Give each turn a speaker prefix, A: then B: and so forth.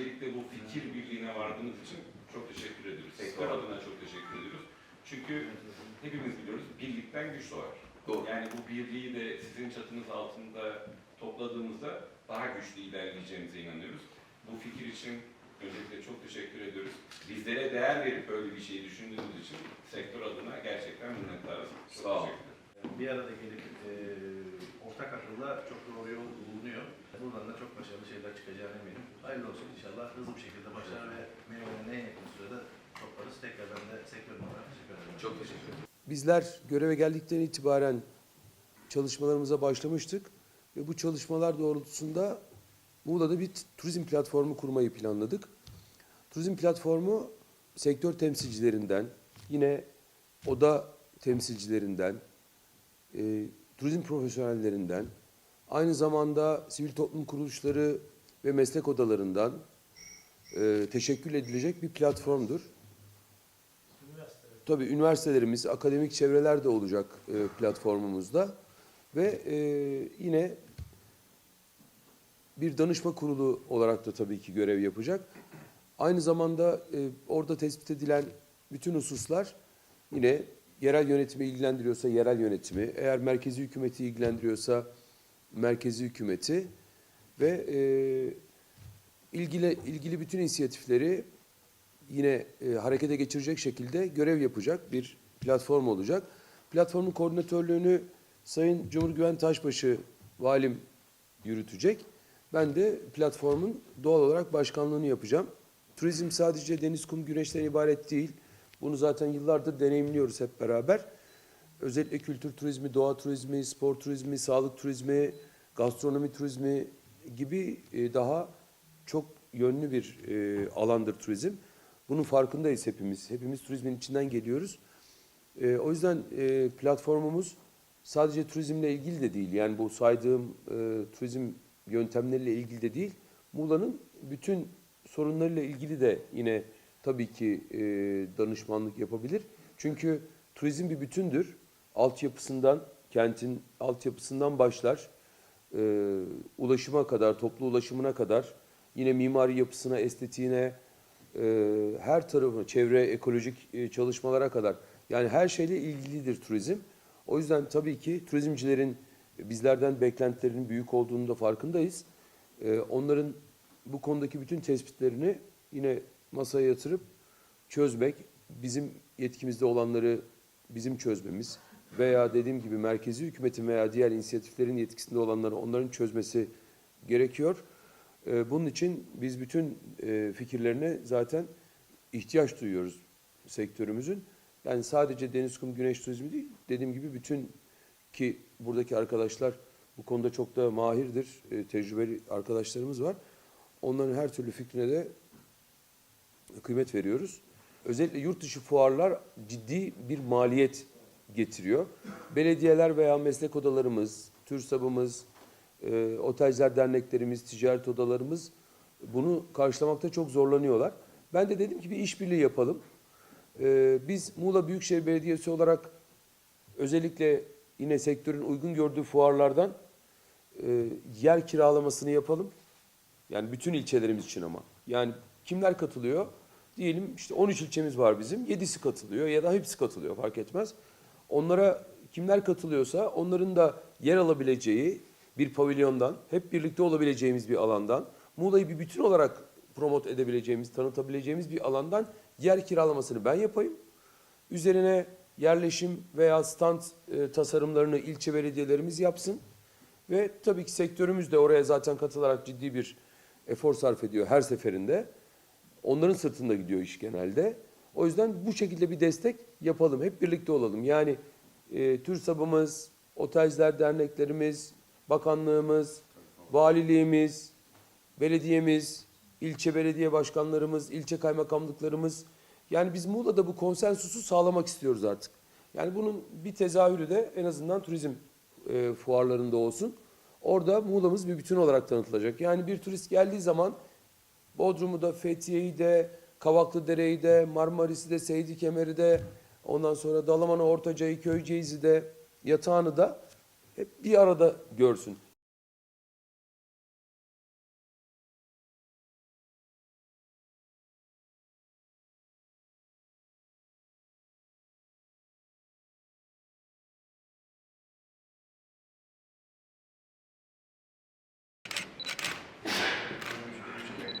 A: öncelikle bu fikir birliğine vardığınız için çok teşekkür ediyoruz. Sektör adına çok teşekkür ediyoruz. Çünkü hepimiz biliyoruz birlikten güç doğar.
B: Doğru.
A: Yani bu birliği de sizin çatınız altında topladığımızda daha güçlü ilerleyeceğimize inanıyoruz. Bu fikir için öncelikle çok teşekkür ediyoruz. Bizlere değer verip böyle bir şeyi düşündüğünüz için sektör adına gerçekten minnettarız. Çok
B: Sağ olun.
C: bir arada gelip e, ortak akılla çok doğru yol bulunuyor. Buradan da çok başarılı şeyler çıkacağına eminim. Hayırlı olsun inşallah hızlı bir şekilde başlar ve meyvelerini en yakın sürede toplarız. Tekrar ben de sektörün olarak teşekkür ederim.
B: Çok teşekkür ederim.
D: Bizler göreve geldikten itibaren çalışmalarımıza başlamıştık ve bu çalışmalar doğrultusunda Muğla'da bir turizm platformu kurmayı planladık. Turizm platformu sektör temsilcilerinden, yine oda temsilcilerinden, e, turizm profesyonellerinden, aynı zamanda sivil toplum kuruluşları ve meslek odalarından e, teşekkül edilecek bir platformdur. Tabii üniversitelerimiz, akademik çevreler de olacak e, platformumuzda ve e, yine bir danışma kurulu olarak da tabii ki görev yapacak. Aynı zamanda e, orada tespit edilen bütün hususlar yine yerel yönetimi ilgilendiriyorsa yerel yönetimi, eğer merkezi hükümeti ilgilendiriyorsa merkezi hükümeti ve e, ilgili ilgili bütün inisiyatifleri yine e, harekete geçirecek şekilde görev yapacak bir platform olacak. Platformun koordinatörlüğünü Sayın Cumhurgüven Taşbaşı valim yürütecek. Ben de platformun doğal olarak başkanlığını yapacağım. Turizm sadece deniz, kum, güneşten ibaret değil. Bunu zaten yıllardır deneyimliyoruz hep beraber. Özellikle kültür turizmi, doğa turizmi, spor turizmi, sağlık turizmi, gastronomi turizmi gibi e, daha çok yönlü bir e, alandır turizm. Bunun farkındayız hepimiz. Hepimiz turizmin içinden geliyoruz. E, o yüzden platformumuz sadece turizmle ilgili de değil. Yani bu saydığım turizm yöntemleriyle ilgili de değil. Muğla'nın bütün sorunlarıyla ilgili de yine tabii ki danışmanlık yapabilir. Çünkü turizm bir bütündür. Altyapısından, kentin altyapısından başlar. E, ulaşıma kadar, toplu ulaşımına kadar, yine mimari yapısına, estetiğine, e, her tarafı, çevre, ekolojik e, çalışmalara kadar. Yani her şeyle ilgilidir turizm. O yüzden tabii ki turizmcilerin bizlerden beklentilerinin büyük olduğunu da farkındayız. E, onların bu konudaki bütün tespitlerini yine masaya yatırıp çözmek, bizim yetkimizde olanları bizim çözmemiz veya dediğim gibi merkezi hükümetin veya diğer inisiyatiflerin yetkisinde olanları onların çözmesi gerekiyor. Ee, Bunun için biz bütün e, fikirlerine zaten ihtiyaç duyuyoruz sektörümüzün. Yani sadece deniz, kum, güneş turizmi değil, dediğim gibi bütün ki buradaki arkadaşlar bu konuda çok da mahirdir, e, tecrübeli arkadaşlarımız var. Onların her türlü fikrine de kıymet veriyoruz. Özellikle yurt dışı fuarlar ciddi bir maliyet getiriyor. Belediyeler veya meslek odalarımız, TÜRSAB'ımız, e, otelciler derneklerimiz, ticaret odalarımız bunu karşılamakta çok zorlanıyorlar. Ben de dedim ki bir işbirliği yapalım. E, biz Muğla Büyükşehir Belediyesi olarak özellikle yine sektörün uygun gördüğü fuarlardan e, yer kiralamasını yapalım. Yani bütün ilçelerimiz için ama. Yani kimler katılıyor? Diyelim işte 13 ilçemiz var bizim. 7'si katılıyor ya da hepsi katılıyor fark etmez. Onlara kimler katılıyorsa onların da yer alabileceği bir pavilyondan, hep birlikte olabileceğimiz bir alandan, Muğla'yı bir bütün olarak promot edebileceğimiz, tanıtabileceğimiz bir alandan yer kiralamasını ben yapayım. Üzerine yerleşim veya stand e, tasarımlarını ilçe belediyelerimiz yapsın. Ve tabii ki sektörümüz de oraya zaten katılarak ciddi bir efor sarf ediyor her seferinde. Onların sırtında gidiyor iş genelde. O yüzden bu şekilde bir destek yapalım. Hep birlikte olalım. Yani e, TÜRSAB'ımız, otelciler derneklerimiz, bakanlığımız, valiliğimiz, belediyemiz, ilçe belediye başkanlarımız, ilçe kaymakamlıklarımız. Yani biz Muğla'da bu konsensusu sağlamak istiyoruz artık. Yani bunun bir tezahürü de en azından turizm e, fuarlarında olsun. Orada Muğla'mız bir bütün olarak tanıtılacak. Yani bir turist geldiği zaman Bodrum'u da, Fethiye'yi de, Kavaklıdere'yi de, Marmaris'i de, Seydi Kemer'i de, ondan sonra Dalaman'ı, Ortaca'yı, Köyceğiz'i de, Yatağan'ı da hep bir arada görsün.